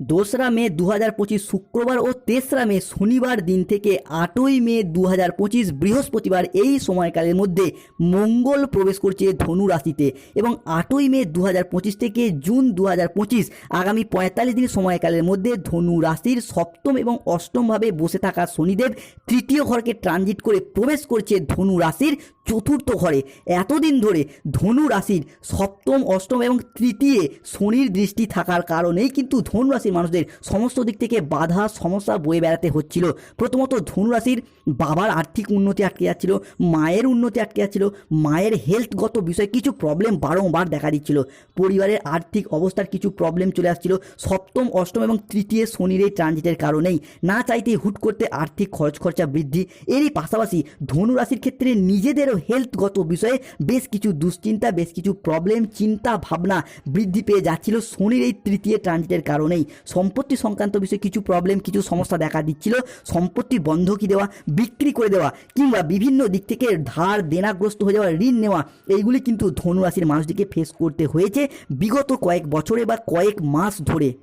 দোসরা মে দু হাজার পঁচিশ শুক্রবার ও তেসরা মে শনিবার দিন থেকে আটই মে দু হাজার পঁচিশ বৃহস্পতিবার এই সময়কালের মধ্যে মঙ্গল প্রবেশ করছে ধনু রাশিতে এবং আটই মে দু হাজার পঁচিশ থেকে জুন দু হাজার পঁচিশ আগামী পঁয়তাল্লিশ দিন সময়কালের মধ্যে ধনু রাশির সপ্তম এবং অষ্টমভাবে বসে থাকা শনিদেব তৃতীয় ঘরকে ট্রানজিট করে প্রবেশ করছে ধনু রাশির চতুর্থ ঘরে। এতদিন ধরে ধনু রাশির সপ্তম, অষ্টম এবং তৃতীয় শনির দৃষ্টি থাকার কারণেই কিন্তু ধনু রাশির মানুষদের সমস্ত দিক থেকে বাধা, সমস্যা বয়ে বেড়াতে হচ্ছিল। প্রথমত ধনু রাশির বাবার আর্থিক উন্নতি আটকে যাচ্ছিল, মায়ের উন্নতি আটকে যাচ্ছিল, মায়ের হেলথগত বিষয়ে কিছু প্রবলেম বারংবার দেখা দিচ্ছিল। পরিবারের আর্থিক অবস্থার কিছু প্রবলেম চলে আসছিল সপ্তম, অষ্টম এবং তৃতীয় শনির এই ট্রানজিটের কারণেই। না চাইতে হুট করতে আর্থিক খরচ খরচা বৃদ্ধি। এরই পাশাপাশি ধনু রাশির ক্ষেত্রে নিজেদেরও হেলথগত বিষয়ে বেশ কিছু দুশ্চিন্তা, বেশ কিছু প্রবলেম চিন্তা ভাবনা বৃদ্ধি পেয়ে যাচ্ছিল শনির এই তৃতীয় ট্রানজিটের কারণেই। সম্পত্তি সংক্রান্ত বিষয়ে কিছু প্রবলেম কিছু সমস্যা দেখা দিচ্ছিল। সম্পত্তি বন্ধকি দেওয়া, বিক্রি করে দেওয়া, কিংবা বিভিন্ন দিক থেকে ধার দেনাগ্রস্ত হয়ে যাওয়া, ঋণ নেওয়া, এইগুলি কিন্তু ধনুরাশির মানুষটিকে ফেস করতে হয়েছে। বিগত কয়েক বছরে বা কয়েক মাস ধরে।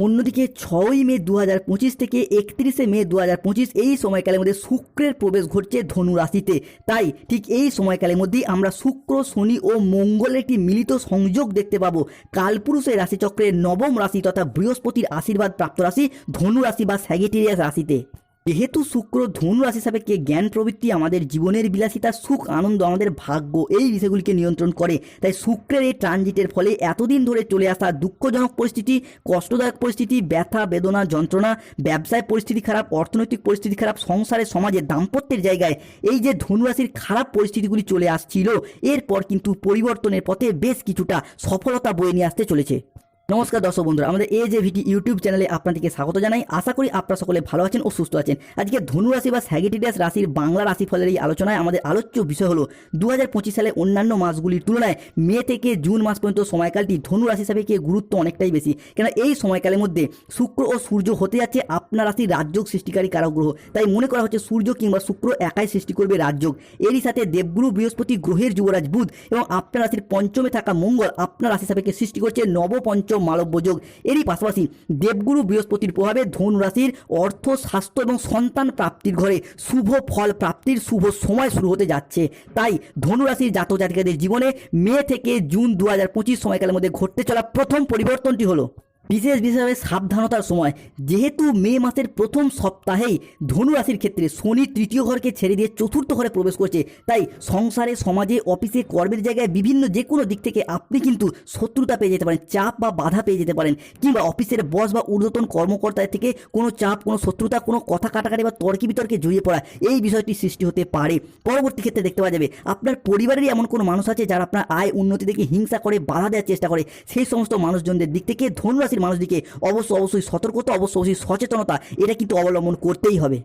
অন্যদিকে ছয়ই মে দু হাজার পঁচিশ থেকে একত্রিশে মে দু হাজার পঁচিশ এই সময়কালের মধ্যে শুক্রের প্রবেশ ঘটছে ধনু রাশিতে। তাই ঠিক এই সময়কালের মধ্যেই আমরা শুক্র, শনি ও মঙ্গলের একটি মিলিত সংযোগ দেখতে পাবো। কালপুরুষের রাশিচক্রের নবম রাশি তথা বৃহস্পতির আশীর্বাদ প্রাপ্ত রাশি ধনু রাশি বা স্যাগেটেরিয়াস রাশিতে। যেহেতু শুক্র ধনু রাশি সাপেক্ষে জ্ঞান প্রবৃত্তি, আমাদের জীবনের বিলাসিতা, সুখ, আনন্দ, আমাদের ভাগ্য, এই বিষয়গুলিকে নিয়ন্ত্রণ করে। তাই শুক্রের এই ট্রানজিটের ফলে এতদিন ধরে চলে আসা দুঃখজনক পরিস্থিতি, কষ্টদায়ক পরিস্থিতি, ব্যথা, বেদনা, যন্ত্রণা, ব্যবসায় পরিস্থিতি খারাপ, অর্থনৈতিক পরিস্থিতি খারাপ, সংসারে, সমাজে দাম্পত্যের জায়গায় এই যে ধনুরাশির খারাপ পরিস্থিতিগুলি চলে আসছিল, এরপর কিন্তু পরিবর্তনের পথে বেশ কিছুটা সফলতা বয়ে নিয়ে আসতে চলেছে। নমস্কার দর্শক বন্ধুরা, আমাদের এই যে ভিটি ইউটিউব চ্যানেলে আপনাদেরকে স্বাগত জানাই। আশা করি আপনারা সকলে ভালো আছেন ও সুস্থ আছেন। আজকে ধনু রাশি বা স্যাগিটিডিয়াস রাশির বাংলা রাশিফলের এই আলোচনায় আমাদের আলোচ্য বিষয় হলো দু হাজার পঁচিশ সালে অন্যান্য মাসগুলির তুলনায় মে থেকে জুন মাস পর্যন্ত সময়কালটি ধনু রাশি হিসাবে গুরুত্ব অনেকটাই বেশি। কেন এই সময়কালের মধ্যে শুক্র ও সূর্য হতে যাচ্ছে আপনার রাশির রাজযোগ সৃষ্টিকারী কারক গ্রহ। তাই মনে করা হচ্ছে সূর্য কিংবা শুক্র একাই সৃষ্টি করবে রাজযোগ। এরই সাথে দেবগুরু বৃহস্পতি গ্রহের যুবরাজ বুধ এবং আপনার রাশির পঞ্চমে থাকা মঙ্গল আপনার রাশি সাপেক্ষে সৃষ্টি করছে নবপঞ্চম মালব্য যোগ এরই পাশাপাশি দেবগুরু বৃহস্পতির প্রভাবে ধনুরাশির অর্থ, স্বাস্থ্য এবং সন্তান প্রাপ্তির ঘরে শুভ ফল প্রাপ্তির শুভ সময় শুরু হতে যাচ্ছে। তাই ধনুরাশির জাতক জাতিকাদের জীবনে মে থেকে জুন দু হাজার পঁচিশ সময়কালের মধ্যে ঘটতে চলা প্রথম পরিবর্তনটি হলো বিশেষ বিশেষভাবে সাবধানতার সময়। যেহেতু মে মাসের প্রথম সপ্তাহেই ধনু রাশির ক্ষেত্রে শনি তৃতীয় ঘরকে ছেড়ে দিয়ে চতুর্থ ঘরে প্রবেশ করছে। তাই সংসারে, সমাজে, অফিসে, কর্মের জায়গায় বিভিন্ন যে কোনো দিক থেকে আপনি কিন্তু শত্রুতা পেয়ে যেতে পারেন, চাপ বা বাধা পেয়ে যেতে পারেন। কিংবা অফিসের বস বা ঊর্ধ্বতন কর্মকর্তার থেকে কোনো চাপ, কোনো শত্রুতা, কোনো কথা কাটাকাটি বা তর্কি বিতর্কে জড়িয়ে পড়া, এই বিষয়টি সৃষ্টি হতে পারে। পরবর্তী ক্ষেত্রে দেখতে পাওয়া যাবে, আপনার পরিবারেরই এমন কোনো মানুষ আছে যারা আপনার আয় উন্নতি দেখে হিংসা করে, বাধা দেওয়ার চেষ্টা করে? সেই সমস্ত মানুষজনদের দিক থেকে ধনুরাশির মানুষদিকে অবশ্যই অবশ্যই সতর্কতা অবশ্য অবশ্যই সচেতনতা এটা কিন্তু অবলম্বন করতেই হবে।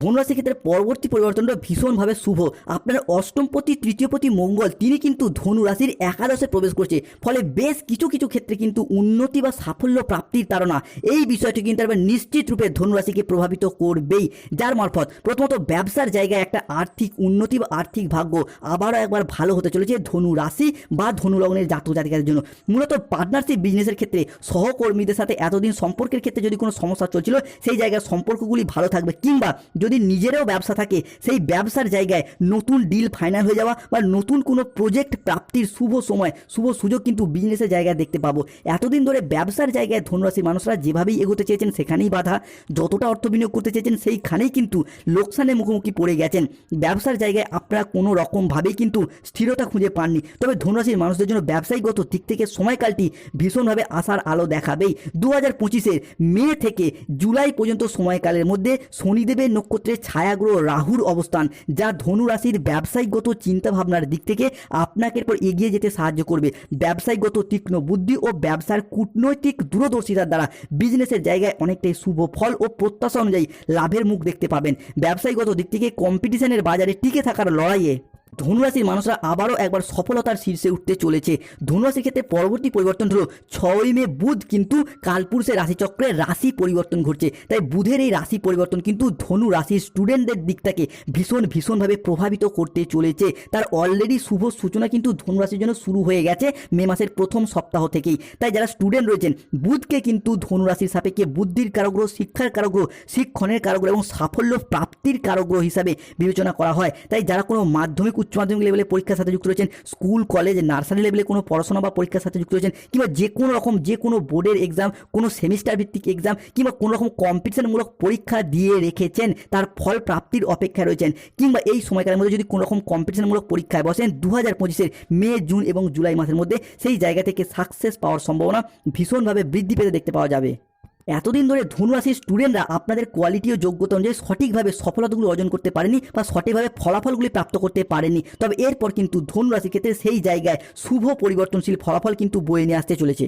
ধনুরাশির ক্ষেত্রে পরবর্তী পরিবর্তনটা ভীষণভাবে শুভ। আপনার অষ্টমপতি তৃতীয়পতি মঙ্গল, তিনি কিন্তু ধনু রাশির একাদশে প্রবেশ করছে। ফলে বেশ কিছু কিছু ক্ষেত্রে কিন্তু উন্নতি বা সাফল্য প্রাপ্তির ধারণা এই বিষয়টি কিন্তু একবার নিশ্চিত রূপে ধনু রাশিকে প্রভাবিত করবেই, যার মারফত প্রথমত ব্যবসার জায়গায় একটা আর্থিক উন্নতি বা আর্থিক ভাগ্য আবারও একবার ভালো হতে চলেছে ধনু রাশি বা ধনু লগ্নের জাতক জাতিকাদের জন্য। মূলত পার্টনারশিপ বিজনেসের ক্ষেত্রে সহকর্মীদের সাথে এতদিন সম্পর্কের ক্ষেত্রে যদি কোনো সমস্যা চলছিল, সেই জায়গায় সম্পর্কগুলি ভালো থাকবে কিংবা যদি নিজেরও ব্যবসা থাকে, সেই ব্যবসার জায়গায় নতুন ডিল ফাইনাল হয়ে যাওয়া বা নতুন কোনো প্রজেক্ট প্রাপ্তির শুভ সময়, শুভ সুযোগ কিন্তু বিজনেসের জায়গায় দেখতে পাবো। এতদিন ধরে ব্যবসার জায়গায় ধনুরাশির মানুষরা যেভাবেই এগোতে চেয়েছেন, সেখানেই বাধা। যতটা অর্থ বিনিয়োগ করতে চেয়েছেন, সেইখানেই কিন্তু লোকসানের মুখোমুখি পড়ে গেছেন। ব্যবসার জায়গায় আপনারা কোনো রকমভাবেই কিন্তু স্থিরতা খুঁজে পাননি। তবে ধনুরাশির মানুষদের জন্য ব্যবসায়িকগত দিক থেকে সময়কালটি ভীষণভাবে আসার আলো দেখাবেই। দু হাজার পঁচিশের মে থেকে জুলাই পর্যন্ত সময়কালের মধ্যে শনিদেবের নক্ষত্রের ছায়াগ্রহ রাহুর অবস্থান, যা ধনুরাশির ব্যবসায়িকগত চিন্তাভাবনার দিক থেকে আপনাকে এরপর এগিয়ে যেতে সাহায্য করবে। ব্যবসায়িকগত তীক্ষ্ণ বুদ্ধি ও ব্যবসার কূটনৈতিক দূরদর্শিতার দ্বারা বিজনেসের জায়গায় অনেকটাই শুভ ফল ও প্রত্যাশা অনুযায়ী লাভের মুখ দেখতে পাবেন। ব্যবসায়িকগত দিক থেকে কম্পিটিশনের বাজারে টিকে থাকার লড়াইয়ে ধনুরাশির মানুষরা আবারও একবার সফলতার শীর্ষে উঠতে চলেছে। ধনুরাশির ক্ষেত্রে পরবর্তী পরিবর্তন হলো ছয়ই মে বুধ কিন্তু কালপুরুষের রাশিচক্রে রাশি পরিবর্তন ঘটছে। তাই বুধের এই রাশি পরিবর্তন কিন্তু ধনু রাশির স্টুডেন্টদের দিকটাকে ভীষণ ভীষণভাবে প্রভাবিত করতে চলেছে। তার অলরেডি শুভ সূচনা কিন্তু ধনু রাশির জন্য শুরু হয়ে গেছে মে মাসের প্রথম সপ্তাহ থেকেই। তাই যারা স্টুডেন্ট রয়েছেন, বুধকে কিন্তু ধনু রাশির সাপেক্ষে বুদ্ধির কারগ্রহ, শিক্ষার কারগ্রহ, শিক্ষণের কারগ্রহ এবং সাফল্য প্রাপ্তির কারগ্রহ হিসাবে বিবেচনা করা হয়। তাই যারা কোনো মাধ্যমিক উচ্চ মাধ্যমিক লেভেলে পরীক্ষার সাথে যুক্ত রয়েছেন স্কুল কলেজ নার্সারি লেভেলে কোনো পড়াশোনা বা পরীক্ষার সাথে যুক্ত রয়েছেন, কিংবা যে কোনো রকম, যে কোনো বোর্ডের এক্সাম কোনো সেমিস্টার ভিত্তিক এক্সাম কিংবা কোনো রকম কম্পিটিশনমূলক পরীক্ষা দিয়ে রেখেছেন, তার ফল প্রাপ্তির অপেক্ষায় রয়েছেন, কিংবা এই সময়কালের মধ্যে যদি কোনো রকম কম্পিটিশনমূলক পরীক্ষায় বসেন দু হাজার পঁচিশের মে, জুন এবং জুলাই মাসের মধ্যে, সেই জায়গা থেকে সাকসেস পাওয়ার সম্ভাবনা ভীষণভাবে বৃদ্ধি পেতে দেখতে পাওয়া যাবে। এতদিন ধরে ধনুরাশির স্টুডেন্টরা আপনাদের কোয়ালিটি ও যোগ্যতা অনুযায়ী সঠিকভাবে সফলতাগুলো অর্জন করতে পারেনি বা সঠিকভাবে ফলাফলগুলি প্রাপ্ত করতে পারেনি। তবে এরপর কিন্তু ধনুরাশির ক্ষেত্রে সেই জায়গায় শুভ পরিবর্তনশীল ফলাফল কিন্তু বয়ে নিয়ে আসতে চলেছে।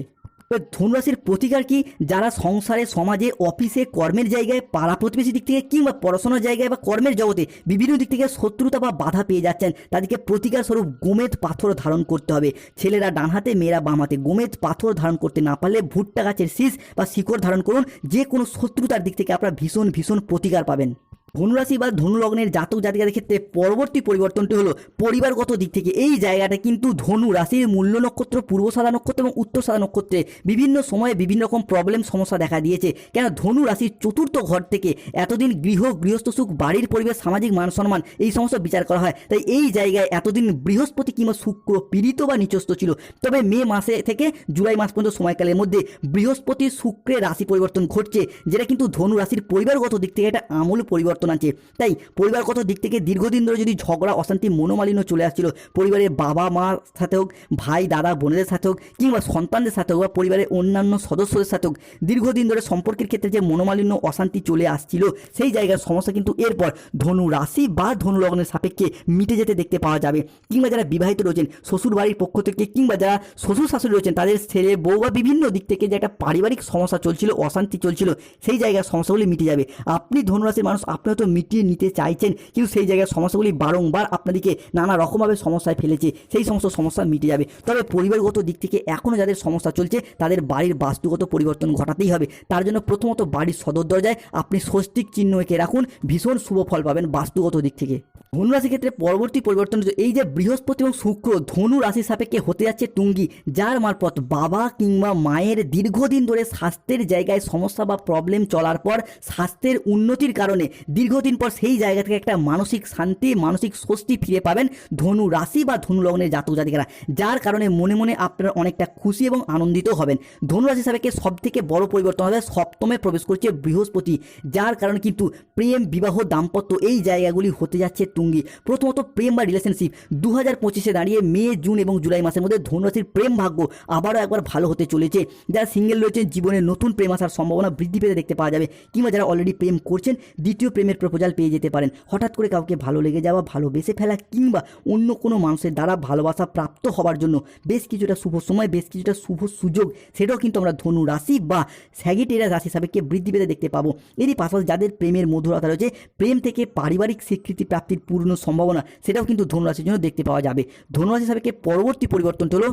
ধনুরাশির প্রতিকার কি? যারা সংসারে, সমাজে, অফিসে, কর্মের জায়গায়, পাড়া প্রতিবেশী দিক থেকে কিংবা পড়াশোনার জায়গায় বা কর্মের জগতে বিভিন্ন দিক থেকে শত্রুতা বা বাধা পেয়ে যাচ্ছেন, তাদেরকে প্রতিকার স্বরূপ গোমেদ পাথর ধারণ করতে হবে। ছেলেরা ডান হাতে, মেয়েরা বাম হাতে। গোমেদ পাথর ধারণ করতে না পারলে ভুট্টা গাছের শীষ বা শিকড় ধারণ করুন। যে কোনো শত্রুতার দিক থেকে আপনারা ভীষণ ভীষণ প্রতিকার পাবেন। ধনুরাশি বা ধনুলগ্নের জাতক জাতিকাদের ক্ষেত্রে পরবর্তী পরিবর্তনটি হলো পরিবারগত দিক থেকে এই জায়গাটা কিন্তু ধনু রাশির মূল্য নক্ষত্র, পূর্ব সাদা নক্ষত্র এবং উত্তর সাদা নক্ষত্রে বিভিন্ন সময়ে বিভিন্ন রকম প্রবলেম সমস্যা দেখা দিয়েছে। কেন? ধনু রাশির চতুর্থ ঘর থেকে এতদিন গৃহ, গৃহস্থ সুখ, বাড়ির পরিবেশ, সামাজিক মান সম্মান এই সমস্ত বিচার করা হয়। তাই এই জায়গায় এতদিন বৃহস্পতি কিংবা শুক্র পীড়িত বা নিচস্ত ছিল। তবে মে মাসে থেকে জুলাই মাস পর্যন্ত সময়কালের মধ্যে বৃহস্পতি শুক্রের রাশি পরিবর্তন ঘটছে, যেটা কিন্তু ধনু রাশির পরিবারগত দিক থেকে একটা আমূল পরিবর্তন আনছে তাই পরিবারগত দিক থেকে দীর্ঘদিন ধরে যদি ঝগড়া, অশান্তি, মনোমালিন্য চলে আসছিল, পরিবারের বাবা মার সাথে হোক, ভাই, দাদা, বোনেদের সাথে হোক, কিংবা সন্তানদের সাথে হোক বা পরিবারের অন্যান্য সদস্যদের সাথে হোক, দীর্ঘদিন ধরে সম্পর্কের ক্ষেত্রে যে মনোমালিন্য, অশান্তি চলে আসছিল, সেই জায়গার সমস্যা কিন্তু এরপর ধনু রাশি বা ধনু লগ্নের সাপেক্ষে মিটে যেতে দেখতে পাওয়া যাবে। কিংবা যারা বিবাহিত রয়েছেন শ্বশুর বাড়ির পক্ষ থেকে, কিংবা যারা শ্বশুর শাশুড়ি রয়েছেন, তাদের ছেলে, বউ বা বিভিন্ন দিক থেকে যে একটা পারিবারিক সমস্যা চলছিল, অশান্তি চলছিল, সেই জায়গার সমস্যাগুলি মিটে যাবে। আপনি ধনুরাশির মানুষ আপনি হয়তো মিটিয়ে নিতে চাইছেন। কিন্তু সেই জায়গায় সমস্যাগুলি বারংবার আপনাদেরকে নানা রকমভাবে সমস্যায় ফেলেছে। সেই সমস্ত সমস্যা মিটে যাবে। তবে পরিবারগত দিক থেকে এখনও যাদের সমস্যা চলছে, তাদের বাড়ির বাস্তুগত পরিবর্তন ঘটাতেই হবে। তার জন্য প্রথমত বাড়ির সদর দরজায় আপনি স্বস্তিক চিহ্ন এঁকে রাখুন। ভীষণ শুভ ফল পাবেন বাস্তুগত দিক থেকে। ধনু রাশির ক্ষেত্রে পরবর্তী পরিবর্তন এই যে বৃহস্পতি এবং শুক্র ধনু রাশির সাপেক্ষে হতে যাচ্ছে টুঙ্গি যার মারফত বাবা কিংবা মায়ের দীর্ঘদিন ধরে স্বাস্থ্যের জায়গায় সমস্যা বা প্রবলেম চলার পর স্বাস্থ্যের উন্নতির কারণে দীর্ঘদিন পর সেই জায়গা থেকে একটা মানসিক শান্তি, মানসিক স্বস্তি ফিরে পাবেন ধনু রাশি বা ধনু লগ্নের জাতক জাতিকারা, যার কারণে মনে মনে আপনারা অনেকটা খুশি এবং আনন্দিত হবেন। ধনু রাশি সাপেক্ষে সব থেকে বড় পরিবর্তন হবে সপ্তমে প্রবেশ করছে বৃহস্পতি, যার কারণে কিন্তু প্রেম, বিবাহ, দাম্পত্য এই জায়গাগুলি হতে যাচ্ছে তুঙ্গি প্রথমত প্রেম বা রিলেশনশিপ দু হাজার পঁচিশে দাঁড়িয়ে মে, জুন এবং জুলাই মাসের মধ্যে ধনুরাশির প্রেম ভাগ্য আবারও একবার ভালো হতে চলেছে। যারা সিঙ্গেল রয়েছেন, জীবনে নতুন প্রেম আসার সম্ভাবনা বৃদ্ধি পেতে দেখতে পাওয়া যাবে কিংবা যারা অলরেডি প্রেম করছেন, দ্বিতীয় প্রেমের প্রপোজাল পেয়ে যেতে পারেন। হঠাৎ করে কাউকে ভালো লেগে যাওয়া ভালোবেসে ফেলা কিংবা অন্য কোনো মানুষের দ্বারা ভালোবাসা প্রাপ্ত হওয়ার জন্য বেশ কিছুটা শুভ সময়, বেশ কিছুটা শুভ সুযোগ, সেটাও কিন্তু আমরা ধনু রাশি বা স্যাগিটেরিয়া রাশি সাপেক্ষে বৃদ্ধি পেতে দেখতে পাবো। এরই পাশাপাশি যাদের প্রেমের মধুরতা রয়েছে, প্রেম থেকে পারিবারিক স্বীকৃতি প্রাপ্তির পূর্ণ সম্ভাবনা সেটাও কিন্তু ধনুরাশির জন্য দেখতে পাওয়া যাবে। ধনুরাশি সাপেক্ষে পরবর্তী পরিবর্তনটি হলো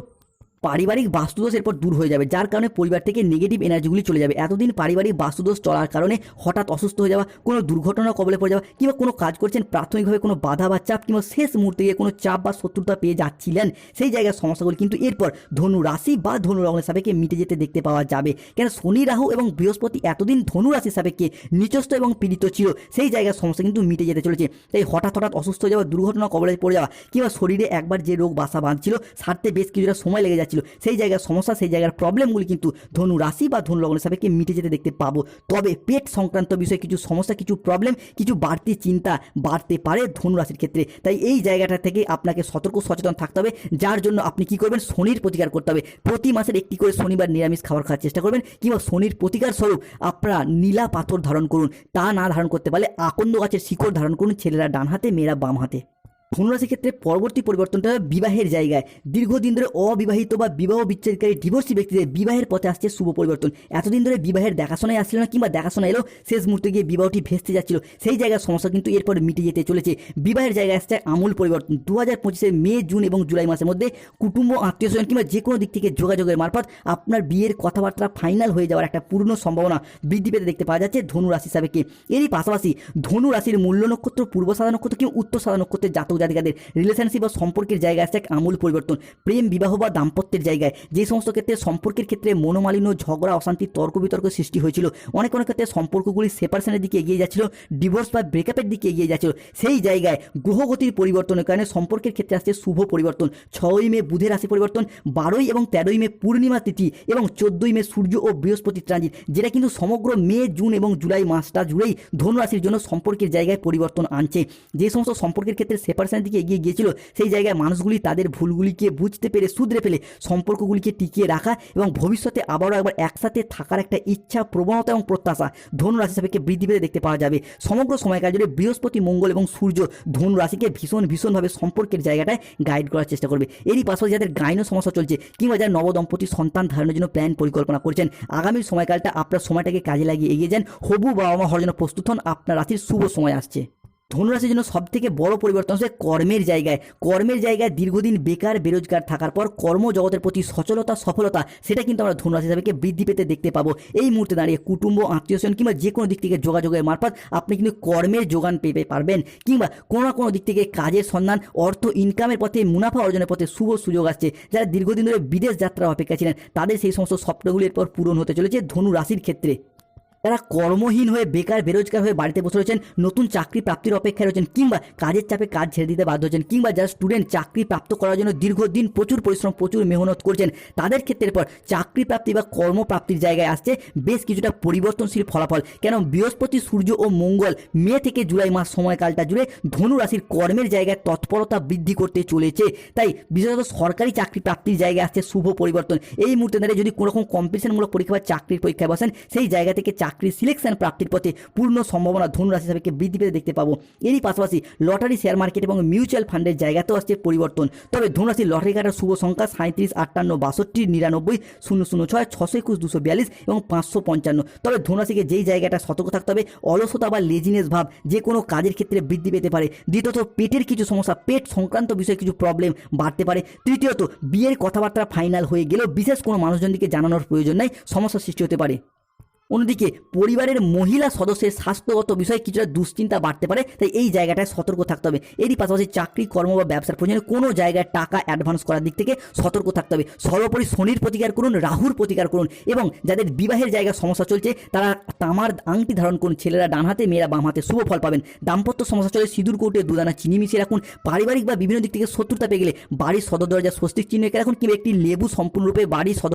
পারিবারিক বাস্তুদোষ এরপর দূর হয়ে যাবে, যার কারণে পরিবার থেকে নেগেটিভ এনার্জিগুলি চলে যাবে। এতদিন পারিবারিক বাস্তুদোষ চলার কারণে হঠাৎ অসুস্থ হয়ে যাওয়া, কোনো দুর্ঘটনা কবলে পড়ে যাওয়া, কিংবা কোনো কাজ করছেন, প্রাথমিকভাবে কোনো বাধা বা চাপ, কিংবা শেষ মুহূর্তে গিয়ে কোনো চাপ বা শত্রুতা পেয়ে যাচ্ছিলেন, সেই জায়গার সমস্যাগুলি কিন্তু এরপর ধনু রাশি বা ধনু লগ্নের সাপেক্ষে মিটে যেতে দেখতে পাওয়া যাবে। কেন শনি, রাহু এবং বৃহস্পতি এতদিন ধনু রাশির সাপেক্ষে নিচস্থ এবং পীড়িত ছিল, সেই জায়গার সমস্যা কিন্তু মিটে যেতে চলেছে। তাই হঠাৎ হঠাৎ অসুস্থ হয়ে যাওয়া দুর্ঘটনা কবলে পড়ে যাওয়া, কিংবা শরীরে একবার যে রোগ বাসা বাঁধছিল, সারতে বেশ কিছুটা সময় লেগে যাচ্ছিল সেই জায়গার সমস্যা, সেই জায়গার প্রবলেমগুলি কিন্তু ধনু রাশি বা ধনু লগ্নের সাপেক্ষে মিটে যেতে দেখতে পাবো। তবে পেট সংক্রান্ত বিষয়ে কিছু সমস্যা, কিছু প্রবলেম কিছু বাড়তি চিন্তা বাড়তে পারে ধনু রাশির ক্ষেত্রে। তাই এই জায়গাটা থেকে আপনাকে সতর্ক, সচেতন থাকতে হবে। যার জন্য আপনি কি করবেন? শনির প্রতিকার করতে হবে। প্রতি মাসের একটি করে শনিবার নিরামিষ খাবার খাওয়ার চেষ্টা করবেন কিংবা শনির প্রতিকার স্বরূপ আপনারা নীলা পাথর ধারণ করুন। তা না ধারণ করতে পারলে আকন্দ গাছের শিকড় ধারণ করুন ছেলেরা ডান হাতে মেয়েরা বাম হাতে ধনুরাশির ক্ষেত্রে পরবর্তী পরিবর্তনটা বিবাহের জায়গায়। দীর্ঘদিন ধরে অবিবাহিত বা বিবাহ বিচ্ছেদকারী ডিভোর্সি ব্যক্তিদের বিবাহের পথে আসছে শুভ পরিবর্তন। এতদিন ধরে বিবাহের দেখাশোনায় আসছিল না কিংবা দেখাশোনা এলো, শেষ মুহূর্তে গিয়ে বিবাহটি ভেস্তে যাচ্ছিল। সেই জায়গার সমস্যা কিন্তু এরপর মিটে যেতে চলেছে। বিবাহের জায়গায় আসছে আমূল পরিবর্তন। দু হাজার পঁচিশের মে, জুন এবং জুলাই মাসের মধ্যে কুটুম্ব, আত্মীয় স্বজন কিংবা যে কোনো দিক থেকে যোগাযোগের মারফত আপনার বিয়ের কথাবার্তা ফাইনাল হয়ে যাওয়ার একটা পূর্ণ সম্ভাবনা বৃদ্ধি পেতে দেখতে পাওয়া যাচ্ছে ধনু রাশি সাবেকে এরই পাশাপাশি ধনু রাশির মূল্য নক্ষত্র, পূর্ব সাদা নক্ষত্র কিংবা উত্তর সাদা নক্ষত্রের জাতক জাতিকাদের রিলেশনশিপ বা সম্পর্কের জায়গায় আসছে এক আমূল পরিবর্তন। প্রেম, বিবাহ বা দাম্পত্যের জায়গায়। যে সমস্ত ক্ষেত্রে সম্পর্কের ক্ষেত্রে মনোমালিন্য, ঝগড়া, অশান্তি তর্ক বিতর্ক সৃষ্টি হয়েছিল। অনেক অনেক ক্ষেত্রে সম্পর্কগুলি সেপারেশনের দিকে এগিয়ে যাচ্ছিল ডিভোর্স বা ব্রেকআপের দিকে এগিয়ে যাচ্ছিল। সেই জায়গায় গ্রহগতির পরিবর্তনের কারণে সম্পর্কের ক্ষেত্রে আসছে শুভ পরিবর্তন। ছয়ই মে বুধের রাশি পরিবর্তন, বারোই এবং তেরোই মে পূর্ণিমা তিথি এবং চোদ্দই মে সূর্য ও বৃহস্পতি ট্রানজিট। যেটা কিন্তু সমগ্র মে, জুন এবং জুলাই মাসটা জুড়েই ধনুরাশির জন্য সম্পর্কের জায়গায় পরিবর্তন আনছে। যে সমস্ত সম্পর্কের ক্ষেত্রে সেপারেশনের দিকে এগিয়ে গিয়েছিল, সেই জায়গায় মানুষগুলি তাদের ভুলগুলিকে বুঝতে পেরে শুধরে ফেলে সম্পর্কগুলিকে টিকিয়ে রাখা এবং ভবিষ্যতে আবারও একবার একসাথে থাকার একটা ইচ্ছা, প্রবণতা এবং প্রত্যাশা ধনুরাশি সাপেক্ষে বৃদ্ধি পেতে দেখতে পাওয়া যাবে। সমগ্র সময়কাল জুড়ে বৃহস্পতি, মঙ্গল এবং সূর্য ধনু রাশিকে ভীষণ, ভীষণভাবে সম্পর্কের জায়গাটায় গাইড করার চেষ্টা করবে। এরই পাশাপাশি যাদের গাইনো সমস্যা চলছে কিংবা যারা নবদম্পতি সন্তান ধারণের জন্য প্ল্যান পরিকল্পনা করছেন, আগামী সময়কালটা আপনার সময়টাকে কাজে লাগিয়ে এগিয়ে যান। হবু বাবা মা হওয়ার জন্য প্রস্তুত হন। আপনার রাশির শুভ সময় আসছে। ধনুরাশির জন্য সব থেকে বড় পরিবর্তন হচ্ছে কর্মের জায়গায়। কর্মের জায়গায় দীর্ঘদিন বেকার, বেরোজগার থাকার পর কর্মজগতের প্রতি সচলতা, সফলতা, সেটা কিন্তু আমরা ধনুরাশি হিসাবে বৃদ্ধি পেতে দেখতে পাবো। এই মুহূর্তে দাঁড়িয়ে কুটুম্ব, আত্মীয় স্বজন কিংবা যে কোনো দিক থেকে যোগাযোগের মারফত আপনি কিন্তু কর্মের যোগান পেতে পারবেন। কিংবা কোনো না কোনো দিক থেকে কাজের সন্ধান, অর্থ ইনকামের পথে মুনাফা অর্জনের পথে শুভ সুযোগ আসছে। যারা দীর্ঘদিন ধরে বিদেশ যাত্রা অপেক্ষা ছিলেন, তাদের সেই সমস্ত স্বপ্নগুলির পর পূরণ হতে চলেছে ধনু রাশির ক্ষেত্রে। তারা কর্মহীন হয়ে, বেকার, বেরোজগার হয়ে বাড়িতে বসে রয়েছেন, নতুন চাকরি প্রাপ্তির অপেক্ষায় রয়েছেন, কিংবা কাজের চাপে কাজ ছেড়ে দিতে বাধ্য হচ্ছেন, কিংবা যারা স্টুডেন্ট চাকরি প্রাপ্ত করার জন্য দীর্ঘদিন প্রচুর পরিশ্রম, প্রচুর মেহনত করছেন, তাদের ক্ষেত্রে পর চাকরি প্রাপ্তি বা কর্মপ্রাপ্তির জায়গায় আসছে বেশ কিছুটা পরিবর্তনশীল ফলাফল। কেন? বৃহস্পতি, সূর্য ও মঙ্গল মে থেকে জুলাই মাস সময়কালটা জুড়ে ধনু রাশির কর্মের জায়গায় তৎপরতা বৃদ্ধি করতে চলেছে। তাই বিশেষত সরকারি চাকরি প্রাপ্তির জায়গায় আসছে শুভ পরিবর্তন। এই মুহূর্তে দাঁড়িয়ে যদি কোনো রকম কম্পিটিশনমূলক পরীক্ষা বা চাকরির পরীক্ষায় বসেন, সেই জায়গা থেকে চাকরির সিলেকশন প্রাপ্তির পথে পূর্ণ সম্ভাবনা ধনু রাশি হিসাবে বৃদ্ধি পেতে দেখতে পাবো। এরই পাশাপাশি লটারি শেয়ার মার্কেট এবং মিউচুয়াল ফান্ডের জায়গাতেও আসছে পরিবর্তন। তবে ধনুরাশির লটারি কাটার শুভ সংখ্যা সাঁত্রিশ আটান্ন, বাষট্টি, নিরানব্বই, শূন্য শূন্য, ছয়, ছশো একুশ, দুশো বিয়াল্লিশ এবং পাঁচশো পঞ্চান্ন। তবে ধনুরাশিকে যেই জায়গাটা সতর্ক থাকতে হবে, অলসতা বা লেজিনেস ভাব যে কোনো কাজের ক্ষেত্রে বৃদ্ধি পেতে পারে। দ্বিতীয়ত, পেটের কিছু সমস্যা, পেট সংক্রান্ত বিষয়ে কিছু প্রবলেম বাড়তে পারে। তৃতীয়ত, বিয়ের কথাবার্তা ফাইনাল হয়ে গেলেও বিশেষ কোনো মানুষজনকে জানানোর প্রয়োজন নাই সমস্যার সৃষ্টি হতে পারে। অন্যদিকে পরিবারের মহিলা সদস্যের স্বাস্থ্যগত বিষয়ে কিছুটা দুশ্চিন্তা বাড়তে পারে, তাই এই জায়গাটায় সতর্ক থাকতে হবে। এরই পাশাপাশি চাকরি, কর্ম বা ব্যবসার প্রয়োজনে কোনো জায়গায় টাকা অ্যাডভান্স করার দিক থেকে সতর্ক থাকতে হবে। সর্বোপরি শনির প্রতিকার করুন, রাহুর প্রতিকার করুন এবং যাদের বিবাহের জায়গায় সমস্যা চলছে, তারা তামার আংটি ধারণ করুন, ছেলেরা ডান হাতে, মেয়েরা বাম হাতে, শুভ ফল পাবেন। দাম্পত্য সমস্যা চলে, সিঁদুর কৌটে দুদানা, চিনি মিশিয়ে রাখুন। পারিবারিক বা বিভিন্ন দিক থেকে শত্রুতা পেয়ে গেলে বাড়ির সদর দরজা স্বস্তিক চিহ্ন এঁকে রাখুন কিংবা একটি লেবু সম্পূর্ণরূপে বাড়ির সদর